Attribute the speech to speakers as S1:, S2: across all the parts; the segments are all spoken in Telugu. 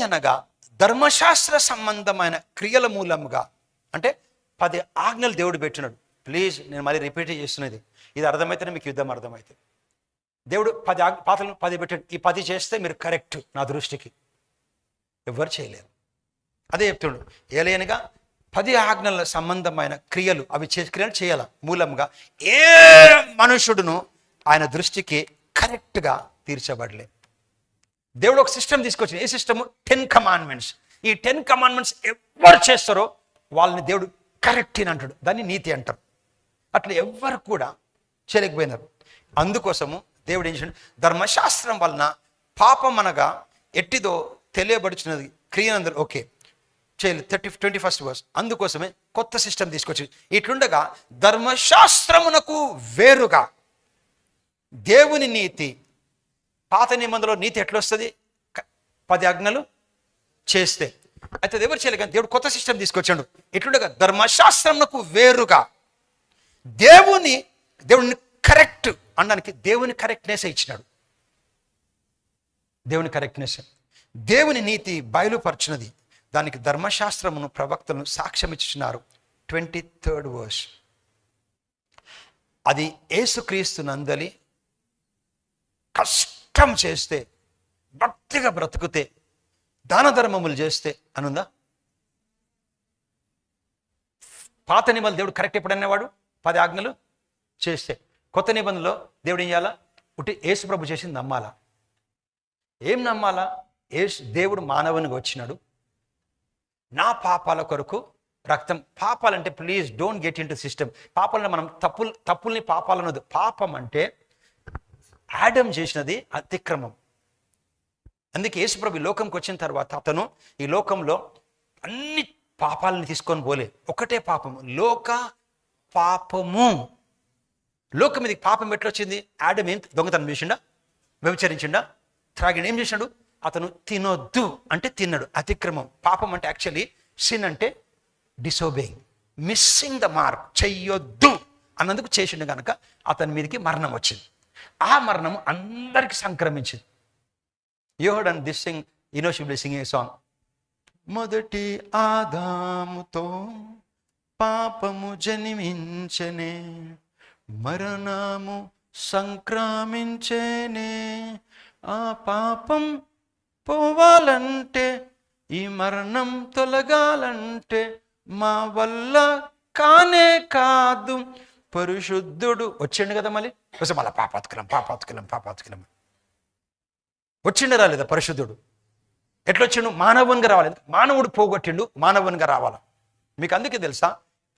S1: అనగా ధర్మశాస్త్ర సంబంధమైన క్రియల మూలముగా అంటే పది ఆజ్ఞలు దేవుడు పెట్టినాడు. ప్లీజ్ నేను మళ్ళీ రిపీట్ చేస్తున్నది. ఇది అర్థమైతేనే మీకు యుద్ధం అర్థమవుతుంది దేవుడు పది పాత్రలు పది పెట్టాడు. ఈ పది చేస్తే మీరు కరెక్ట్ నా దృష్టికి. ఎవరు చేయలేరు. అదే చెప్తున్నాడు ఏలయనగా పది ఆజ్ఞల సంబంధమైన క్రియలు అవి చే క్రియలు చేయాల? మూలంగా ఏ మనుషుడును ఆయన దృష్టికి కరెక్ట్గా తీర్చబడలేదు దేవుడు ఒక సిస్టమ్ తీసుకొచ్చింది. ఏ సిస్టమ్ టెన్ కమాండ్మెంట్స్ ఈ టెన్ కమాండ్మెంట్స్ ఎవరు చేస్తారో వాళ్ళని దేవుడు కరెక్ట్ అని అంటాడు. దాన్ని నీతి అంటారు. అట్లా ఎవ్వరు కూడా చేయలేకపోయినారు. అందుకోసము దేవుడు ఏం చేశాడు? ధర్మశాస్త్రం వలన పాపం అనగా ఎట్టిదో తెలియబడుచున్నది. క్రియనందరూ ఓకే చేయలేదు థర్టీ ట్వంటీ ఫస్ట్ వర్స్ అందుకోసమే కొత్త సిస్టమ్ తీసుకొచ్చి ఇట్లుండగా ధర్మశాస్త్రమునకు వేరుగా దేవుని నీతి పాత నిబంధనలో నీతి ఎట్లొస్తుంది? పది ఆజ్ఞలు చేస్తే. అయితే అది ఎవరు చేయలేదు కానీ దేవుడు కొత్త సిస్టమ్ తీసుకొచ్చాడు. ఎట్లుండగా? ధర్మశాస్త్రంకు వేరుగా. దేవుని దేవుడిని కరెక్ట్ అనడానికి దేవుని కరెక్ట్నెస్ ఇచ్చినాడు. దేవుని కరెక్ట్నెస్. దేవుని నీతి బయలుపరచినది. దానికి ధర్మశాస్త్రమును ప్రవక్తలను సాక్ష్యం ఇచ్చినారు ట్వంటీ థర్డ్ వర్స్. అది ఏసుక్రీస్తు నందలి కష్ట చేస్తే భక్తిగా బ్రతుకుతే దాన ధర్మములు చేస్తే అనుందా? పాత నిబంధనలు దేవుడు కరెక్ట్ ఎప్పుడనేవాడు పది ఆజ్ఞలు చేస్తే. కొత్త నిబంధనలో దేవుడు ఏం చేయాలా? ఉట్టి యేసు ప్రభు చేసింది నమ్మాలా? ఏం నమ్మాలా? యేసు దేవుడు మానవునిగా వచ్చినాడు. నా పాపాల కొరకు రక్తం పాపాలంటే please don't get into system పాపాలను మనం తప్పులు తప్పుల్ని పాపాలనదు పాపం అంటే యాడమ్ చేసినది అతిక్రమం. అందుకే యేసుప్రభు ఈ లోకంకి వచ్చిన తర్వాత అతను ఈ లోకంలో అన్ని పాపాలను తీసుకొని పోలే. ఒకటే పాపము. లోక పాపము. లోకం మీదకి పాపం ఎట్లొచ్చింది? యాడమ్ ఏం దొంగతనం చేసిండా? వ్యభిచరించిండా? త్రాగిడు ఏం చేసినాడు అతను తినొద్దు అంటే తిన్నాడు. అతిక్రమం. పాపం అంటే యాక్చువల్లీ సిన్ అంటే డిసోబేయింగ్ మిస్సింగ్ ద మార్క్ చెయ్యొద్దు. అన్నందుకు చేసిండు కనుక అతని మీదకి మరణం వచ్చింది. ఆ మరణం అందరికి సంక్రమించింది. యోహడ్ అండ్ దిస్ సింగ్ యూనోషిప్లీ సింగింగ్ సాంగ్? మొదటి ఆదాముతో పాపము జన్మించనే మరణము సంక్రామించేనే ఆ పాపం పోవాలంటే ఈ మరణం తొలగాలంటే మా వల్ల కానే కాదు. పరిశుద్ధుడు. వచ్చిండు కదా మళ్ళీ? వస్తే మళ్ళీ పాపాత్కలం పాపాత్కలం పాపాత్కలం. వచ్చిండు రాలేదా పరిశుద్ధుడు? ఎట్లా వచ్చిండు మానవునిగా రావాలి. మానవుడు పోగొట్టిండు మానవునిగా రావాలా? మీకు అందుకే తెలుసా?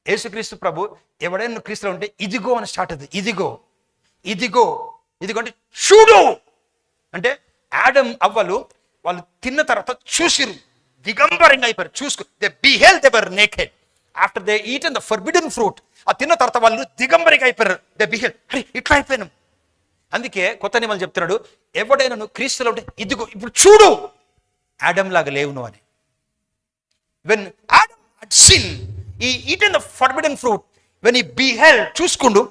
S1: యేసుక్రీస్తు ప్రభు ఎవడైనా క్రీస్తులో ఉంటే ఇదిగో అని స్టార్ట్ అవుతుంది. ఇదిగో. ఇదిగో. ఇదిగో అంటే చూడు. అంటే యాడమ్ అవ్వలు వాళ్ళు తిన్న తర్వాత చూసిరు. దిగంబరంగా అయిపోయారు. చూసుకో. They beheld their naked. After they eat the forbidden fruit ఆ తిన్న తర్వాత వాళ్ళు దిగంబరిగా అయిపోయారు. దే బిహేవ్ అరే ఇట్లా అయిపోయినాం. అందుకే కొత్త నియమాలు చెప్తున్నాడు ఎవడైనా నువ్వు క్రీస్తులో ఉంటే ఇదిగో ఇప్పుడు చూడు. యాడమ్ లాగా లేవు నువ్వు అని. When Adam had sin he eaten the forbidden fruit when he beheld చూసుకుండు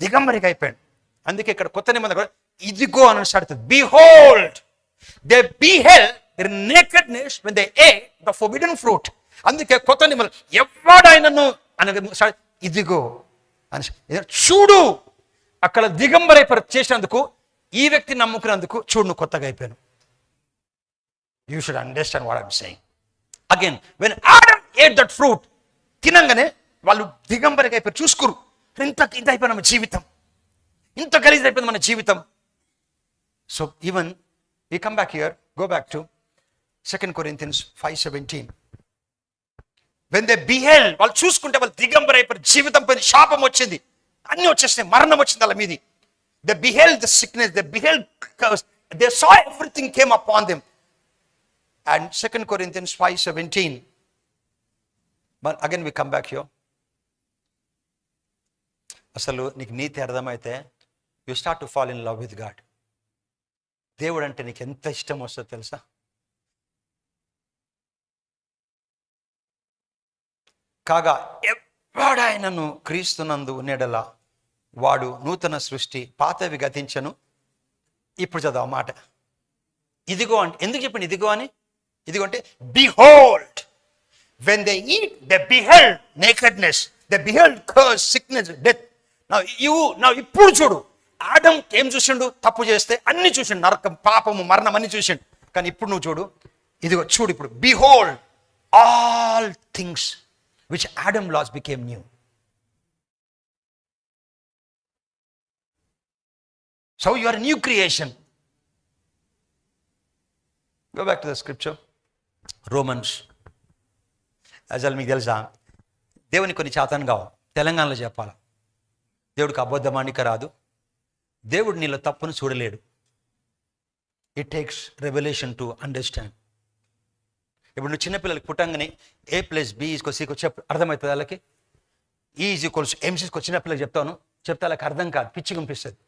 S1: దిగంబరిగా అయిపోయాడు. అందుకే ఇక్కడ కొత్త నిబంధన కూడా ఇదిగో అని start behold they beheld their nakedness when they ate the forbidden fruit అందుకే కొత్త నిబంధన ఎవడాయనను అనగా ఇదిగో అని చూడు అక్కడ దిగంబరైపోయి చేసినందుకు ఈ వ్యక్తి నమ్ముకున్నందుకు చూడు నువ్వు కొత్తగా అయిపోయాను. You should understand what I'm saying again when Adam ate that fruit తినంగానే వాళ్ళు దిగంబరిగా అయిపోయి చూసుకురు. ఇంత ఇంత అయిపోయిన మన జీవితం. ఇంత గలీజ్ అయిపోయింది మన జీవితం. So even we come back here go back to second Corinthians five seventeen when they beheld వాళ్ళు చూసుకుంటే వాళ్ళు దిగంబర అయిపోయి జీవితం పైన శాపం వచ్చింది. అన్ని వచ్చేసినాయి మరణం వచ్చింది వాళ్ళ మీది. The beheld the sickness the beheld they saw everything came up on them and 2 Corinthians 5:17. But again we come back here. అసలు నీకు నీతి అర్థమైతే you start to fall in love with God దేవుడు అంటే నీకు ఎంత ఇష్టం వస్తుందో తెలుసా? కాగా ఎవడాయనను క్రీస్తునందు ఉండేడలా వాడు నూతన సృష్టి పాతవి గతించను. ఇప్పుడు చదవ మాట. ఇదిగో అంటే ఎందుకు చెప్పండి ఇదిగో అని?
S2: ఇదిగో అంటే behold when they eat the beheld nakedness the beheld curse sickness death నా ఇవు నా ఇప్పుడు చూడు ఆడం ఏం చూసిండు? తప్పు చేస్తే అన్ని చూసిండు నరకం పాపము మరణం అన్ని చూసిండు. కానీ ఇప్పుడు నువ్వు చూడు ఇదిగో చూడు ఇప్పుడు behold all things which Adam lost lost became new you are a new creation go back to the scripture. Romans అసలు మీకు తెలుసా? దేవుని కొన్ని చేతను కావు తెలంగాణలో చెప్పాలి? దేవుడికి అబద్ధమానిక రాదు. దేవుడు నీళ్ళ తప్పును చూడలేడు. It takes revelation to understand ఇప్పుడు నువ్వు చిన్నపిల్లలకి పుట్టంగానే ఏ ప్లస్ బి ఈజ్కో సీకో చెప్ అర్థమవుతుంది వాళ్ళకి? ఈజ్ ఈక్వల్స్ ఎంసీస్కో చిన్నపిల్లలకి చెప్తాను. చెప్తే వాళ్ళకి అర్థం కాదు పిచ్చి కనిపిస్తుంది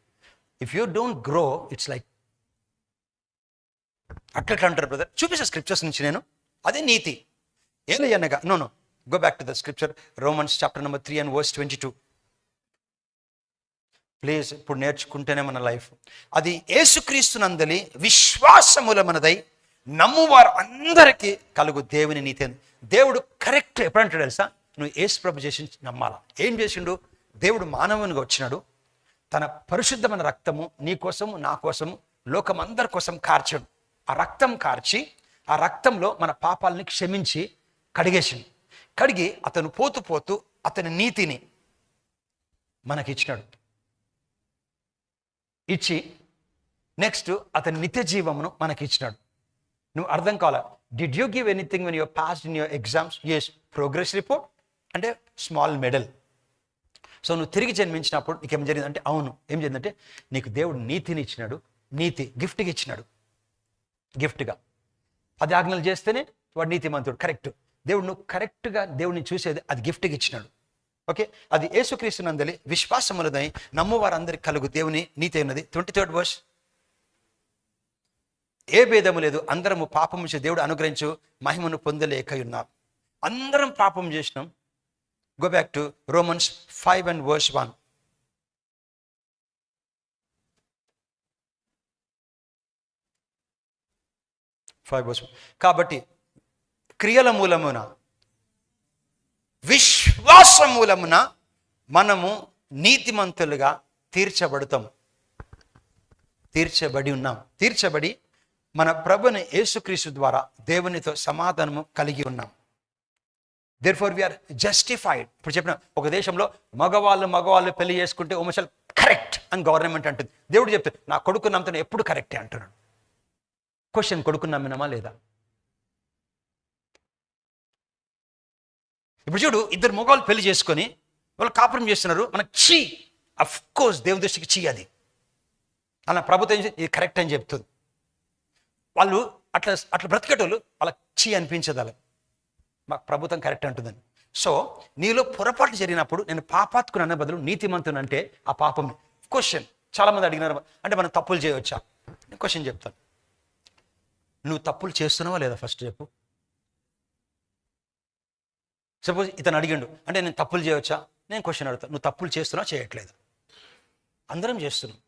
S2: if you don't grow it's like అట్లట్లా అంటారు బ్రదర్ చూపిస్తా స్క్రిప్చర్స్ నుంచి నేను. అదే నీతి. ఏం అనగా no no go back to the scripture Romans chapter number three and verse twenty two please ఇప్పుడు నేర్చుకుంటేనే మన లైఫ్ అది ఏసుక్రీస్తునందలి విశ్వాసముల మనదై నమ్మువారు అందరికీ కలుగు దేవుని నీతి. దేవుడు కరెక్ట్ ఎప్పుడంటాడు తెలుసా? నువ్వు ఏసు ప్రభు చేసి నమ్మాలా? ఏం చేసిండు? దేవుడు మానవునిగా వచ్చినాడు. తన పరిశుద్ధమైన రక్తము నీ కోసము నా కోసము లోకం అందరి కోసం కార్చాడు. ఆ రక్తం కార్చి ఆ రక్తంలో మన పాపాలని క్షమించి కడిగేసింది కడిగి అతను పోతూ పోతూ అతని నీతిని మనకిచ్చినాడు ఇచ్చి నెక్స్ట్ అతని నిత్య జీవమును మనకిచ్చినాడు నువ్వు అర్థం కావాలా? Did you give anything when your pass in your exams as progress report అంటే స్మాల్ మెడల్ సో నువ్వు తిరిగి జన్మించినప్పుడు నీకు ఏం జరిగింది అంటే అవును. ఏం జరిగిందంటే నీకు దేవుడు నీతిని ఇచ్చినాడు. నీతి గిఫ్ట్గా ఇచ్చినాడు. గిఫ్ట్గా పది ఆజ్ఞలు చేస్తేనే వాడు నీతిమంతుడు. కరెక్ట్ దేవుడు నువ్వు కరెక్ట్గా దేవుడిని చూసేది అది గిఫ్ట్గా ఇచ్చినాడు. ఓకే అది యేసుక్రీస్తు నందలి విశ్వాసములదై నమ్ము కలుగు దేవుని నీతి అన్నది ట్వంటీ థర్డ్ వర్స్ ఏ భేదము లేదు. అందరము పాపము చేసి దేవుడు అనుగ్రహించు మహిమను పొందలేక ఉన్నాం అందరం పాపం చేసినాం. Go back to Romans five and verse one five verse కాబట్టి క్రియల మూలమున విశ్వాస మూలమున మనము నీతిమంతులుగా తీర్చబడతాం. తీర్చబడి ఉన్నాం. తీర్చబడి మన ప్రభుని యేసుక్రీస్తు ద్వారా దేవునితో సమాధానము కలిగి ఉన్నాం. దేర్ ఫార్ వీఆర్ జస్టిఫైడ్ ఇప్పుడు చెప్పిన ఒక దేశంలో మగవాళ్ళు మగవాళ్ళు పెళ్ళి చేసుకుంటే ఉమసల్ కరెక్ట్ అని గవర్నమెంట్ అంటుంది. దేవుడు చెప్తాడు నా కొడుకు నమ్ముతాను ఎప్పుడు కరెక్టే అంటున్నాడు. క్వశ్చన్ కొడుకు నమ్మినామా లేదా? ఇప్పుడు చూడు ఇద్దరు మగవాళ్ళు పెళ్ళి చేసుకొని వాళ్ళు కాపురం చేస్తున్నారు. మనకు చీ అఫ్ కోర్స్ దేవుని దృష్టికి చీ అది. అలా ప్రభుత్వం ఇది కరెక్ట్ అని చెప్తుంది. వాళ్ళు అట్లా అట్లా బ్రతికేటోళ్ళు వాళ్ళకి చీ అనిపించదు అలా మాకు ప్రభుత్వం కరెక్ట్ అంటుందని. సో నీలో పొరపాటు జరిగినప్పుడు నేను పాపాత్కుని అన్న బదులు నీతిమంతుని అంటే ఆ పాపం. క్వశ్చన్ చాలా మంది అడిగినారు అంటే మనం తప్పులు చేయవచ్చా? నేను క్వశ్చన్ చెప్తాను. నువ్వు తప్పులు చేస్తున్నావా లేదా ఫస్ట్ చెప్పు. సపోజ్ ఇతను అడిగిండు అంటే నేను తప్పులు చేయవచ్చా? నేను క్వశ్చన్ అడుగుతాను నువ్వు తప్పులు చేస్తున్నావా? చేయట్లేదు. అందరం చేస్తున్నాం.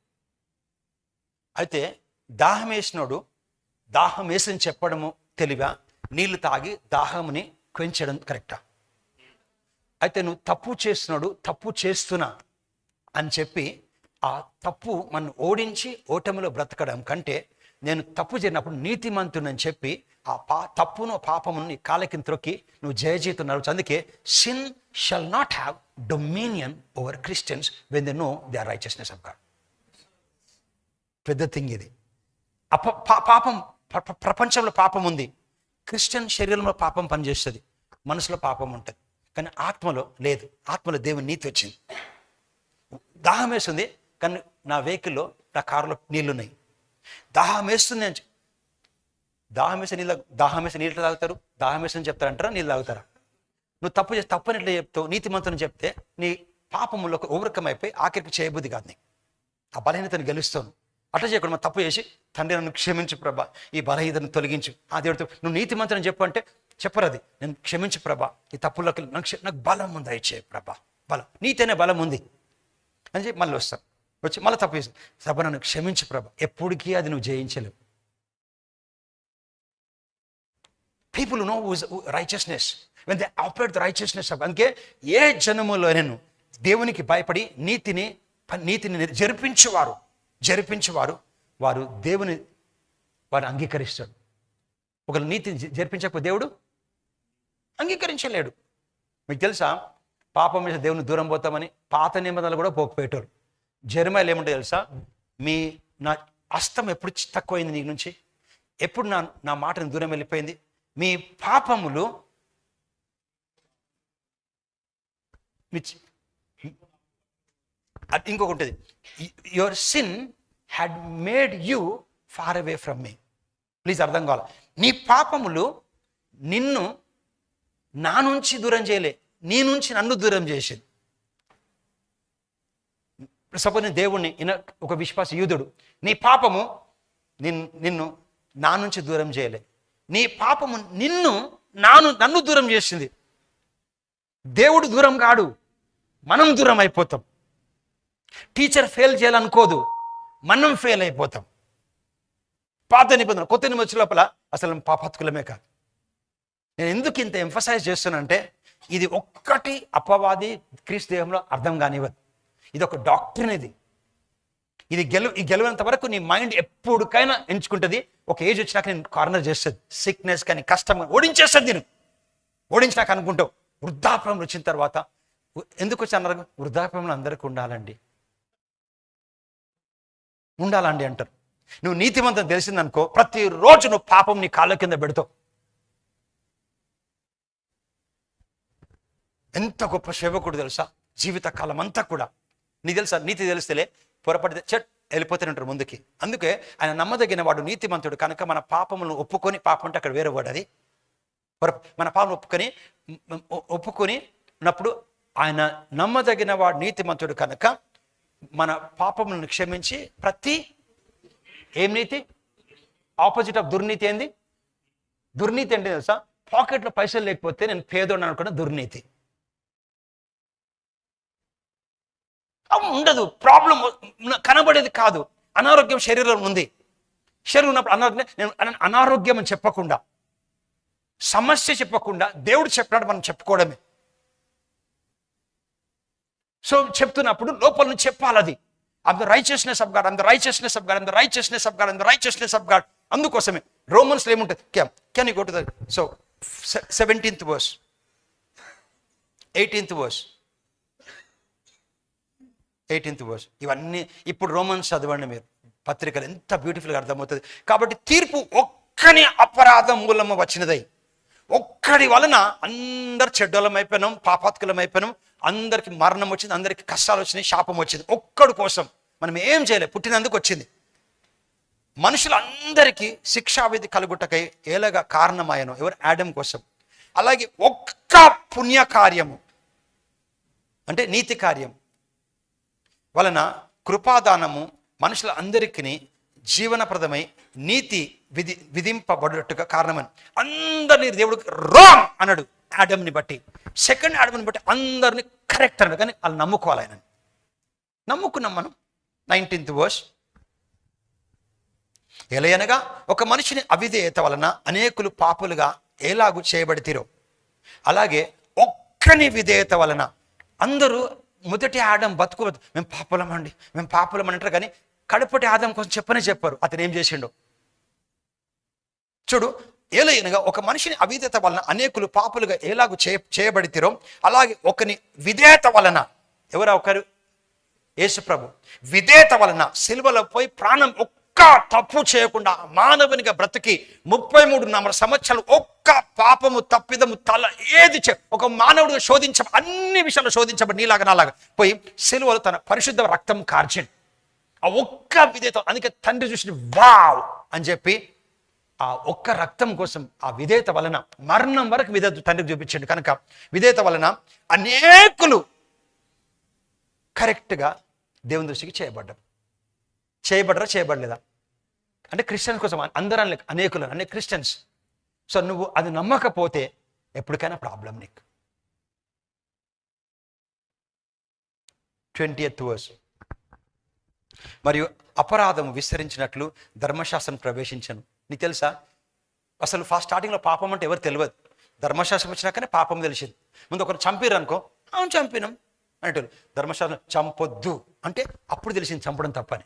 S2: అయితే దాహం వేసినోడు దాహం వేసని చెప్పడము తెలివా? నీళ్ళు తాగి దాహముని క్వెంచడం కరెక్టా? అయితే నువ్వు తప్పు చేస్తున్నాడు తప్పు చేస్తున్నా అని చెప్పి ఆ తప్పు మనం ఓడించి ఓటమిలో బ్రతకడం కంటే నేను తప్పు చేరినప్పుడు నీతిమంతునని చెప్పి ఆ పా తప్పును పాపమును నీ కాలకిని త్రొక్కి నువ్వు జయజీతం నడవచ్చు అందుకే sin shall not have dominion over Christians when they know they are righteousness of God పెద్ద థింగ్ ఇది. అప పా- పాపం ప్రపంచంలో పాపం ఉంది. క్రిస్టియన్ శరీరంలో పాపం పనిచేస్తుంది. మనసులో పాపం ఉంటుంది. కానీ ఆత్మలో లేదు. ఆత్మలో దేవుని నీతి వచ్చింది. దాహం వేస్తుంది కానీ నా వెహికల్లో నా కారులో నీళ్ళున్నాయి దాహం వేస్తుంది అని దాహం వేసే నీళ్ళ దాహం వేసే నీళ్ళు తాగుతారు. దాహం వేసని చెప్తారంటారా నీళ్ళు తాగుతారా? నువ్వు తప్పు చేసి తప్పని ఎట్లా చెప్తావు. నీతిమంతుని చెప్తే నీ పాపములో ఓవర్కమ్ అయిపోయి ఆఖరికి చేయబుద్ధి కాదు నీకు. ఆ బలహీనతను గెలుస్తాను అట్లా చేయకుండా తప్పు చేసి తండ్రి నన్ను క్షమించు ప్రభా. ఈ బలహీతను తొలగించు. ఆ దేవుడితో నువ్వు నీతి మంత్రం చెప్పు అంటే చెప్పరు అది నేను క్షమించు ప్రభా. ఈ తప్పుల్లోకి నాకు నాకు బలం ఉంది ఇచ్చే ప్రభా. బలం. నీతేనే బలం ఉంది. అని చెప్పి మళ్ళీ వస్తాం. వచ్చి మళ్ళీ తప్పు చేసి సభ నన్ను క్షమించు ప్రభా. ఎప్పటికీ అది నువ్వు జయించలేవు. People know righteousness when they operate the righteousness అందుకే ఏ జనములో నేను దేవునికి భయపడి నీతిని నీతిని జరిపించేవారు. జరిపించేవారు వారు దేవుని వారు అంగీకరిస్తాడు. ఒకరు నీతిని జ- జరిపించకపోతే దేవుడు అంగీకరించలేడు. మీకు తెలుసా? పాపం మీద దేవుని దూరం పోతామని పాత నిబంధనలు కూడా పోకపోయేటోరు జర్మాయిలు ఏముంటే తెలుసా? మీ నా అస్తం ఎప్పుడు తక్కువైంది నీ నుంచి? ఎప్పుడు నా నా మాటను దూరం వెళ్ళిపోయింది? మీ పాపములు మీ ఇంకొకటి ఉంటుంది. Your sin had made you far away from me please అర్థం కావాలి? నీ పాపములు నిన్ను నా నుంచి దూరం చేయలే. నీ నుంచి నన్ను దూరం చేసింది. సపోజ్ నేను దేవుణ్ణి ఒక విశ్వాస యూదుడు. నీ పాపము నిన్ను నిన్ను నా నుంచి దూరం చేయలే. నీ పాపము నిన్ను నాను నన్ను దూరం చేసింది. దేవుడు దూరం కాడు. మనం దూరం అయిపోతాం. టీచర్ ఫెయిల్ చేయాలనుకోదు. మనం ఫెయిల్ అయిపోతాం. పాత నిబంధన కొత్త నిబంధన లోపల అసలు పాపత్కులమే కాదు. నేను ఎందుకు ఇంత ఎంఫసైజ్ చేస్తున్నానంటే ఇది ఒక్కటి అపవాది క్రీస్తు దేహంలో అర్థం కానివ్వదు. ఇది ఒక డాక్టర్ ఇది. ఇది గెలు ఈ గెలవనంత వరకు నీ మైండ్ ఎప్పుడుకైనా ఎంచుకుంటుంది. ఒక ఏజ్ వచ్చినాక నేను కార్నర్ చేస్తుంది. సిక్నెస్ కానీ కష్టం కానీ ఓడించేస్తుంది నేను. ఓడించినాక అనుకుంటావు వృద్ధాప్యం వచ్చిన తర్వాత. ఎందుకు వచ్చి అన్నారు? వృద్ధాప్యంలో అందరికీ ఉండాలండి. ఉండాలండి అంటారు. నువ్వు నీతిమంతం తెలిసిందనుకో ప్రతిరోజు నువ్వు పాపం నీ కాళ్ళ కింద పెడతావు. ఎంత గొప్ప సేవకుడు తెలుసా? జీవితకాలం అంతా కూడా. నీ తెలుసా? నీతి తెలిస్తేలే పొరపడితే చెట్ వెళ్ళిపోతానంటారు ముందుకి. అందుకే ఆయన నమ్మదగిన వాడు నీతిమంతుడు. కనుక మన పాపములను ఒప్పుకొని పాపం అంటే అక్కడ వేరే వాడు అది. పొర- మన పాపం ఒప్పుకొని ఒప్పుకొని ఉన్నప్పుడు ఆయన నమ్మదగిన వాడు నీతిమంతుడు కనుక మన పాపములను క్షమించి ప్రతి ఏం నీతి? ఆపోజిట్ ఆఫ్ దుర్నీతి ఏంది? దుర్నీతి అంటే తెలుసా? పాకెట్లో పైసలు లేకపోతే నేను పేదోడు అనుకున్న దుర్నీతి. ఉండదు. ప్రాబ్లం కనబడేది కాదు. అనారోగ్యం శరీరంలో ఉంది. శరీరం ఉన్నప్పుడు అనారోగ్యం నేను అనారోగ్యం అని చెప్పకుండా సమస్య చెప్పకుండా దేవుడు చెప్పినాడు మనం చెప్పుకోవడమే. సో చెప్తున్నప్పుడు లోపల నుంచి చెప్పాలి అది. ద రైచియస్నెస్ ఆఫ్ గాడ్ అంత రైచియస్నెస్ ఆఫ్ గాడ్ అంత రైచియస్నెస్ ఆఫ్ గాడ్ అంత రైచియస్నెస్ ఆఫ్ గాడ్ అందుకోసమే రోమన్స్ ఏముంటుంది? Can can you go to the so seventeenth verse eighteenth verse eighteenth verse ఇవన్నీ ఇప్పుడు రోమన్స్ చదవండి మీరు. పత్రికలు ఎంత బ్యూటిఫుల్గా అర్థమవుతుంది. కాబట్టి తీర్పు ఒక్కని అపరాధం మూలము వచ్చినదై. ఒక్కడి వలన అందరు చెడ్డలం అయిపోయినాం పాపాత్కులం అయిపోయినాం అందరికి మరణం వచ్చింది అందరికి కష్టాలు వచ్చినాయి శాపం వచ్చింది. ఒక్కడి కోసం మనం ఏం చేయలేదు పుట్టినందుకు వచ్చింది. మనుషులందరికీ శిక్షావిధి కలుగుటకై ఏలగా కారణమాయను ఎవరు? యాడమ్ కోసం. అలాగే ఒక్క పుణ్య కార్యము అంటే నీతి కార్యం వలన కృపాదానము మనుషుల అందరికీ జీవనప్రదమై నీతి విధి విధింపబడుటగా కారణమని. అందరినీ దేవుడు రాంగ్ అన్నాడు. యాడమ్ని బట్టి సెకండ్ యాడమ్ని బట్టి అందరిని కరెక్ట్ అన్నారు. కానీ వాళ్ళు నమ్ముకోవాలి ఆయన నమ్ముకున్నాం మనం. Nineteenth verse. ఎలయనగా ఒక మనిషిని అవిధేయత వలన అనేకులు పాపులుగా ఎలాగు చేయబడితీరో అలాగే ఒక్కని విధేయత వలన అందరూ మొదటి ఆడం బతుకు మేము పాపులం అండి మేము పాపులం అంటారు కానీ కడుపటి ఆదం కోసం చెప్పనే చెప్పారు. అతను ఏం చేసిండు? చూడు ఏలైనగా ఒక మనిషిని అవిధేత వలన అనేకులు పాపులుగా ఏలాగు చేయ చేయబడితిరో అలాగే ఒకని విధేయత వలన. ఎవరా ఒకరు? యేసుప్రభు విధేయత వలన సిల్వలో పోయి ప్రాణం ఒక్క తప్పు చేయకుండా మానవునిగా బ్రతికి ముప్పై మూడున్నర సంవత్సరాలు ఒక్క పాపము తప్పిదము తల ఏది చే ఒక మానవుడిగా శోధించ అన్ని విషయాలు శోధించబడి నీలాగా నాలాగా పోయి సిలువలో తన పరిశుద్ధ రక్తం కార్చిండు ఆ ఒక్క విధేయత అందుకే తండ్రి చూసి వావ్ అని చెప్పి ఆ ఒక్క రక్తం కోసం ఆ విధేయత వలన మరణం వరకు విధేత తండ్రికి చూపించండి. కనుక విధేయత వలన అనేకులు కరెక్ట్గా దేవుని దృష్టికి చేయబడ్డారు చేయబడరా చేయబడలేదా? అంటే క్రిస్టియన్స్ కోసం అందరం అనేకులు అనే క్రిస్టియన్స్. సో నువ్వు అది నమ్మకపోతే ఎప్పటికైనా ప్రాబ్లం నీకు. Twenty eighth verse. మరియు అపరాధం విస్తరించినట్లు ధర్మశాస్త్రం ప్రవేశించను. నీకు తెలుసా? అసలు ఫస్ట్ స్టార్టింగ్లో పాపం అంటే ఎవరు తెలియదు. ధర్మశాస్త్రం వచ్చినాకనే పాపం తెలిసింది. ముందు ఒకరు చంపిరు అనుకో అవును చంపినాం అంటారు. ధర్మశాస్త్రం చంపొద్దు అంటే అప్పుడు తెలిసింది చంపడం తప్పని.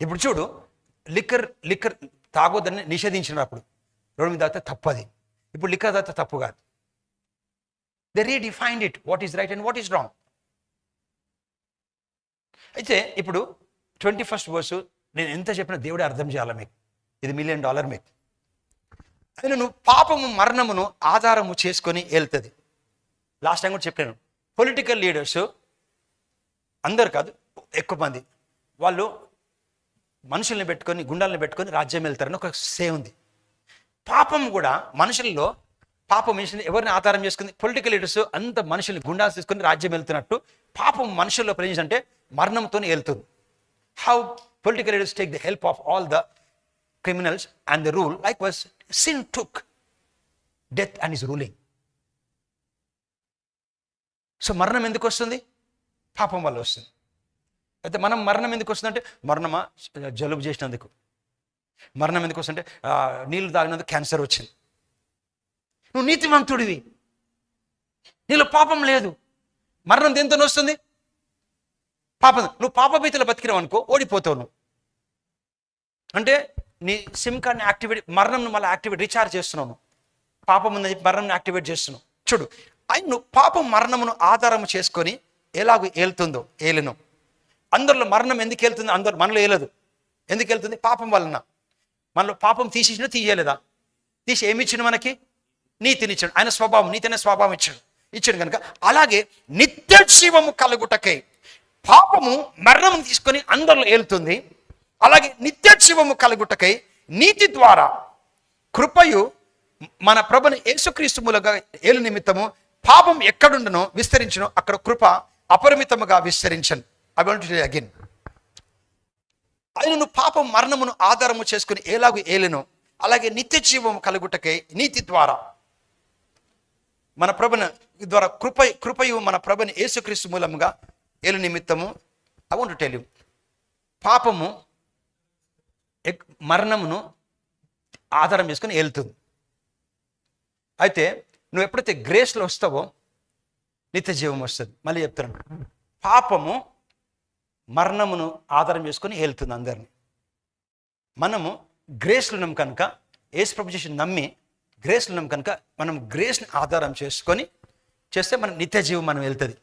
S2: ఇప్పుడు చూడు లిక్కర్ లిక్కర్ తాగొద్దని నిషేధించినప్పుడు రోడ్డు మీద తాగితే తప్పది. ఇప్పుడు లిక్కర్ తాగితే తప్పు కాదు. They redefined it what is right and what is wrong అయితే ఇప్పుడు ట్వంటీ ఫస్ట్ వర్స్ నేను ఎంత చెప్పినా దేవుడే అర్థం చేయాలి మీకు? ఇది మిలియన్ డాలర్ మీకు ఆయన నువ్వు పాపము మరణమును ఆధారము చేసుకొని వెళ్తుంది లాస్ట్ టైం కూడా చెప్పాను. పొలిటికల్ లీడర్స్ అందరు కాదు ఎక్కువ మంది. వాళ్ళు మనుషుల్ని పెట్టుకొని గుండాలను పెట్టుకొని రాజ్యం వెళ్తారని ఒక సే ఉంది. పాపం కూడా మనుషుల్లో పాపం మనుషుల్ని ఎవరిని ఆధారం చేసుకుంది? పొలిటికల్ లీడర్స్ అంత మనుషుల్ని గుండాలు తీసుకొని రాజ్యం వెళ్తున్నట్టు పాపం మనుషుల్లో ప్రవేశం అంటే మరణంతో వెళ్తుంది how political leaders take the help of all the criminals and the rule like sin sin took death and ruling. Ruling so మరణం ఎందుకు వస్తుంది? పాపం వల్ల వస్తుంది. అయితే మనం మరణం ఎందుకు వస్తుందంటే మరణమా? జలుబు చేసినందుకు. మరణం ఎందుకు వస్తుందంటే నీళ్ళు నీళ్ళు తాగినందుకు క్యాన్సర్ వచ్చింది. నువ్వు నీతివంతుడివి నీలో పాపం లేదు. మరణం దేంతో వస్తుంది? పాపం నువ్వు పాపభీతిలో బతికినావు అనుకో ఓడిపోతావు నువ్వు. అంటే నీ సిమ్ కార్డ్ని యాక్టివేట్ మరణం మళ్ళీ యాక్టివేట్ రీఛార్జ్ చేస్తున్నావు పాపం ఉందని చెప్పి మరణం యాక్టివేట్ చేస్తున్నావు. చూడు ఆయన నువ్వు పాపం మరణమును ఆధారం చేసుకొని ఎలాగో ఏలుతుందో ఏలును అందరిలో మరణం ఎందుకు వెళ్తుంది అందరు మనలో ఏలదు. ఎందుకు వెళ్తుంది పాపం వలన. మనలో పాపం తీసేసిన తీయలేదా? తీసి ఏమి ఇచ్చిండు మనకి? నీతినిచ్చాడు ఆయన స్వభావం నీతి అనే స్వభావం ఇచ్చాడు. ఇచ్చాడు కనుక అలాగే నిత్య జీవము కలుగుటకై పాపము మరణం తీసుకొని అందరిలో ఏలుతుంది. అలాగే నిత్య జీవము కలుగుటకై నీతి ద్వారా కృపయు మన ప్రభుని యేసుక్రీస్తు మూలంగా ఏలు నిమిత్తము పాపం ఎక్కడుండనో విస్తరించను. అక్కడ కృప అపరిమితముగా విస్తరించను. ఐ వాంట్ అగైన్ ఆయనను పాపం మరణమును ఆధారము చేసుకుని ఏలాగు ఏలెను? అలాగే నిత్య జీవము కలుగుటకై నీతి ద్వారా మన ప్రభుని ద్వారా కృప కృపయు మన ప్రభుని యేసుక్రీస్తు మూలముగా ఏలు నిమిత్తము ఐ వాంట్ టెల్ యూ పాపము ఎక్- మరణమును ఆధారం చేసుకుని వెళ్తుంది అయితే నువ్వు ఎప్పుడైతే గ్రేస్లో వస్తావో నిత్య జీవం వస్తుంది. మళ్ళీ చెప్తున్నాను. పాపము మరణమును ఆధారం చేసుకొని వెళ్తుంది అందరిని. మనము గ్రేస్లు ఉన్నాం కనుక ఏసు ప్రభు నమ్మి గ్రేస్లు ఉన్నాం కనుక మనం గ్రేస్ని ఆధారం చేసుకొని చేస్తే మన నిత్య జీవం మనం వెళ్తుంది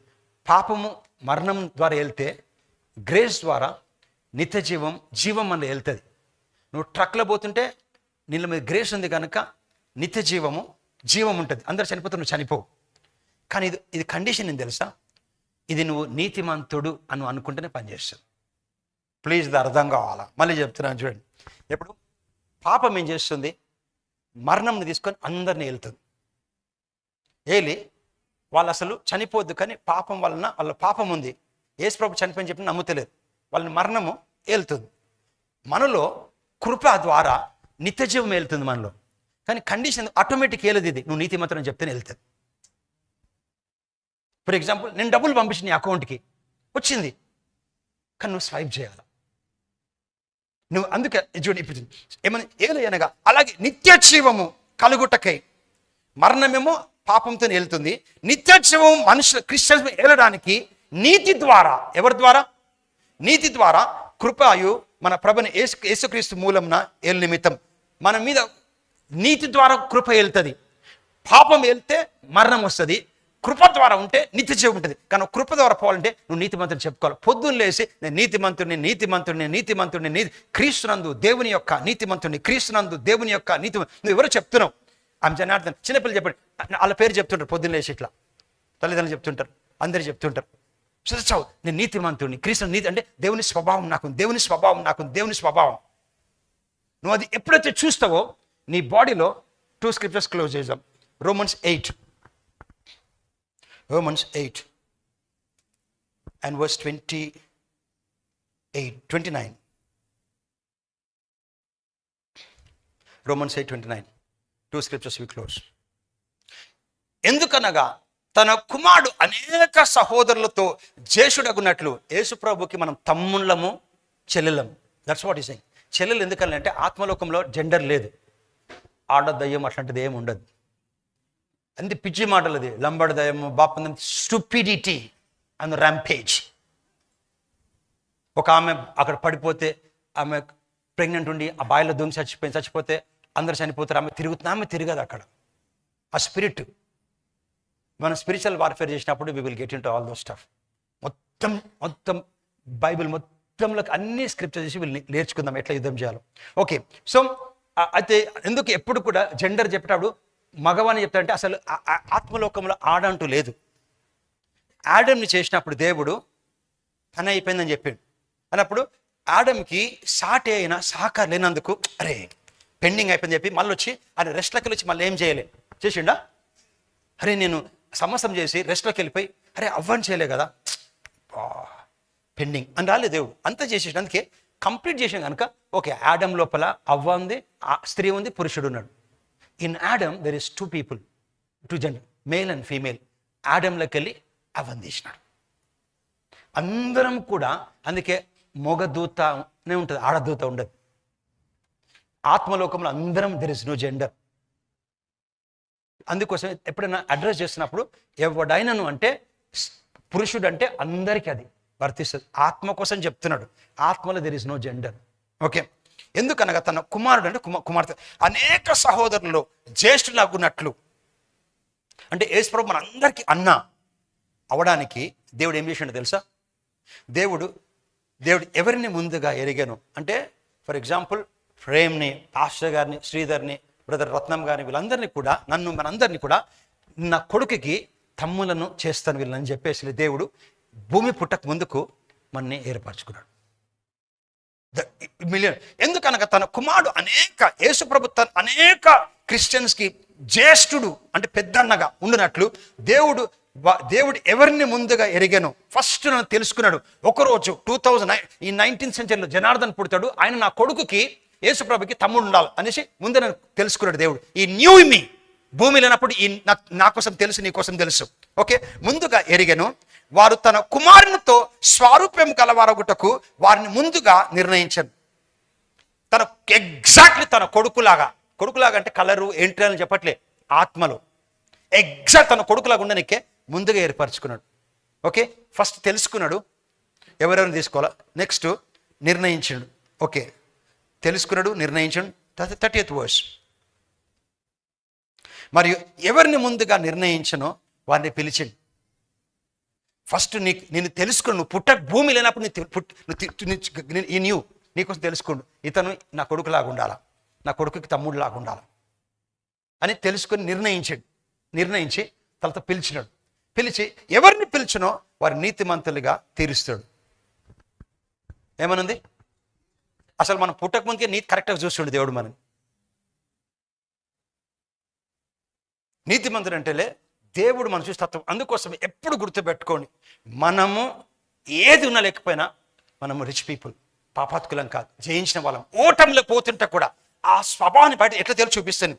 S2: పాపము మరణం ద్వారా వెళ్తే గ్రేస్ ద్వారా నిత్య జీవం జీవం మనలో వెళ్తుంది. నువ్వు ట్రక్లో పోతుంటే నీళ్ళ మీద గ్రేస్ ఉంది కనుక నిత్య జీవము జీవం ఉంటుంది. అందరు చనిపోతే నువ్వు చనిపోవు. కానీ ఇది ఇది కండిషన్ ఏం తెలుసా? ఇది నువ్వు నీతిమంతుడు అని అనుకుంటేనే పనిచేస్తుంది ప్లీజ్ ఇది అర్థం కావాలా? మళ్ళీ చెప్తున్నాను చూడండి. ఇప్పుడు పాపం ఏం చేస్తుంది? మరణంని తీసుకొని అందరిని వెళ్తుంది. ఏలి వాళ్ళు అసలు చనిపోద్దు కానీ పాపం వలన వాళ్ళ పాపం ఉంది. యేసు ప్రభు చనిపోయిన చెప్పి నమ్ముతలేదు. వాళ్ళని మరణము ఏలుతుంది. మనలో కృప ద్వారా నిత్యజీవం ఏలుతుంది మనలో. కానీ కండిషన్ ఆటోమేటిక్ ఏలదు ఇది. నువ్వు నీతి నీతిమంతుడు చెప్తేనే వెళ్తుంది ఫర్ ఎగ్జాంపుల్ నేను డబ్బులు పంపించిన నీ అకౌంట్కి. వచ్చింది. కానీ నువ్వు స్వైప్ చేయాలి? నువ్వు అందుకే చూడు ఇప్పుడు ఏలు అనగా అలాగే నిత్య జీవము కలుగుటకై మరణమేమో పాపంతో వెళ్తుంది నిత్య మనుషులు క్రిస్టియన్స్ వెళ్ళడానికి నీతి ద్వారా ఎవరి ద్వారా? నీతి ద్వారా కృపయు మన ప్రభుని యేసు యేసుక్రీస్తు మూలంన ఏలు నిమిత్తం మన మీద నీతి ద్వారా కృప వెళ్తుంది పాపం వెళ్తే మరణం వస్తుంది. కృప ద్వారా ఉంటే నిత్య జీవం ఉంటుంది. కానీ కృప ద్వారా పోవాలంటే నువ్వు నీతిమంతుని చెప్పుకోవాలి. పొద్దున్న లేసి నేను నీతిమంతుడిని నీతిమంతుడిని మంత్రుని నీతి మంత్రుని క్రీస్తునందు దేవుని యొక్క నీతి మంత్రుని క్రీస్తునందు దేవుని యొక్క నీతి నువ్వు ఎవరో చెప్తున్నావు. ఆమె జనార్దన్ చిన్నపిల్లలు చెప్పండి. వాళ్ళ పేరు చెప్తుంటారు పొద్దున్న లేచి ఇట్లా. తల్లిదండ్రులు చెప్తుంటారు అందరు చెప్తుంటారు. చూసావు? నేను నీతిమంతుడిని క్రీస్తు నీతి అంటే దేవుని స్వభావం నాకు దేవుని స్వభావం నాకు దేవుని స్వభావం. నువ్వు అది ఎప్పుడైతే చూస్తావో నీ బాడీలో టూ స్క్రిప్చర్స్ క్లోజ్ చేద్దాం. Romans eight. Romans eight. And verse twenty eight twenty nine. Romans eight twenty nine. Two scriptures we close ఎందుకనగా తన కుమారుడు అనేక సహోదరులతో జేషుడగున్నట్లు యేసుప్రభుకి మనం తమ్ముళ్ళము చెల్లెలము దట్స్ వాట్ ఈస్ చెల్లెలు ఎందుకంటే ఆత్మలోకంలో జెండర్ లేదు. ఆడ దయ్యం అట్లాంటిది ఏమి ఉండదు. అంది పిచ్చి మాటలది. లంబడ దయ్యం బాపందం స్టూపిడిటీ అండ్ ర్యాంపేజ్ ఒక ఆమె అక్కడ పడిపోతే ఆమె ప్రెగ్నెంట్ ఉండి ఆ బాయిలో దూని చచ్చిపోయి చచ్చిపోతే అందరు చనిపోతారు ఆమె తిరుగుతున్నా ఆమె తిరగదు అక్కడ. ఆ స్పిరిట్ మనం స్పిరిచువల్ వార్ఫేర్ చేసినప్పుడు we will get into all those stuff మొత్తం మొత్తం బైబిల్ మొత్తంలో అన్ని స్క్రిప్చర్ చేసి వీళ్ళు నేర్చుకుందాం ఎట్లా యుద్ధం చేయాలో. ఓకే సో అయితే ఎందుకు ఎప్పుడు కూడా జెండర్ చెప్పేటప్పుడు మగవాని చెప్తాడంటే అసలు ఆత్మలోకంలో ఆడంటూ లేదు. ఆడమ్ని చేసినప్పుడు దేవుడు పని అయిపోయిందని చెప్పాడు. అన్నప్పుడు ఆడమ్కి సాటి అయిన సహకారం లేనందుకు అరే పెండింగ్ అయిపోయింది చెప్పి మళ్ళీ వచ్చి ఆయన రెస్ట్లోకి వచ్చి మళ్ళీ ఏం చేయలేదు చేసిండా? అరే నేను సమస్తం చేసి రెస్ట్లోకి వెళ్ళిపోయి అరే అవ్వని చేయలే కదా. పెండింగ్. అని రాలేదు దేవుడు. అంతా చేసేసి అందుకే కంప్లీట్ చేసాం కనుక ఓకే యాడమ్ లోపల అవ్వ ఉంది ఆ స్త్రీ ఉంది పురుషుడు ఉన్నాడు. In Adam there is two people two gender male and female యాడమ్లోకి వెళ్ళి అవ్వని తీసినాడు. అందరం కూడా అందుకే మొగదూతనే ఉంటుంది ఆడదూత ఉండదు. ఆత్మలోకంలో అందరం దెర్ ఇస్ నో జెండర్ అందుకోసం ఎప్పుడైనా అడ్రస్ చేసినప్పుడు ఎవడైనను అంటే పురుషుడు అంటే అందరికీ అది వర్తిస్తుంది. ఆత్మ కోసం చెప్తున్నాడు. ఆత్మలో there is no gender okay ఎందుకనగా తన కుమారుడు అంటే కుమార్ కుమార్తె. అనేక సహోదరులు జ్యేష్ఠులాగున్నట్లు అంటే యేసుప్రభు మన అందరికీ అన్న అవడానికి దేవుడు ఏం చేసిండో తెలుసా? దేవుడు దేవుడు ఎవరిని ముందుగా ఎరిగాను? అంటే ఫర్ ఎగ్జాంపుల్ ఫ్రేమ్ని పాస్టర్ గారిని శ్రీధర్ని బ్రదర్ రత్నం గారిని వీళ్ళందరినీ కూడా నన్ను మనందరినీ కూడా నా కొడుకుకి తమ్ములను చేస్తాను వీళ్ళని చెప్పేసి దేవుడు భూమి పుట్టక ముందుకు మన్ని ఏర్పరచుకున్నాడు. మిలియన్ ఎందుకనగా తన కుమారుడు అనేక యేసుప్రభు తన అనేక క్రిస్టియన్స్కి జ్యేష్ఠుడు అంటే పెద్దన్నగా ఉండినట్లు దేవుడు దేవుడు ఎవరిని ముందుగా ఎరిగాను ఫస్ట్ నన్ను తెలుసుకున్నాడు. ఒకరోజు టూ థౌజండ్ ఈ నైన్టీన్త్ సెంచరీలో జనార్దన్ పుడతాడు. ఆయన నా కొడుకుకి యేసుప్రభుకి తమ్ముడు ఉండాలి అనేసి ముందే నన్ను తెలుసుకున్నాడు దేవుడు. ఈ న్యూ మీ భూమి లేనప్పుడు ఈ నా- కోసం తెలుసు నీ కోసం తెలుసు. ఓకే? ముందుగా ఎరిగాను వారు తన కుమారునితో స్వారూప్యం కలవారగుటకు వారిని ముందుగా నిర్ణయించాను. తన ఎగ్జాక్ట్లీ తన కొడుకులాగా కొడుకులాగా అంటే కలరు ఏంటి అని చెప్పట్లే ఆత్మలు. ఎగ్జాక్ట్ తన కొడుకులాగా ఉండనికే ముందుగా ఏర్పరచుకున్నాడు. ఓకే? ఫస్ట్ తెలుసుకున్నాడు ఎవరెవరిని తీసుకోవాలా? నెక్స్ట్ నిర్ణయించాడు. ఓకే? తెలుసుకున్నాడు నిర్ణయించాడు. థర్టీ ఎయిత్ వర్స్ మరియు ఎవరిని ముందుగా నిర్ణయించనో వారిని పిలిచిండు ఫస్ట్ నీ నేను తెలుసుకుని నువ్వు పుట్ట భూమి లేనప్పుడు నీ పుట్ నీ- ఈ న్యూ నీకోసం తెలుసుకోండు. ఇతను నా కొడుకులాగా ఉండాలా? నా కొడుకుకి తమ్ముడులాగా ఉండాలా? అని తెలుసుకొని నిర్ణయించాడు. నిర్ణయించి తనతో పిలిచినాడు. పిలిచి ఎవరిని పిలిచినో వారి నీతిమంతులుగా తీరుస్తాడు. ఏమనుంది? అసలు మనం పుట్టక ముందుకే నీతి కరెక్ట్గా చూస్తుండే దేవుడు మనం నీతిమంతుడు అంటేలే దేవుడు మనం చూసి తత్వం. అందుకోసం ఎప్పుడు గుర్తుపెట్టుకోండి మనము ఏది ఉన్నా లేకపోయినా మనము రిచ్ పీపుల్ పాపాత్కులం కాదు జయించిన వాళ్ళం. ఓటంలో పోతుంటే కూడా ఆ స్వభావాన్ని బయట ఎట్లా తెలిసి చూపిస్తాను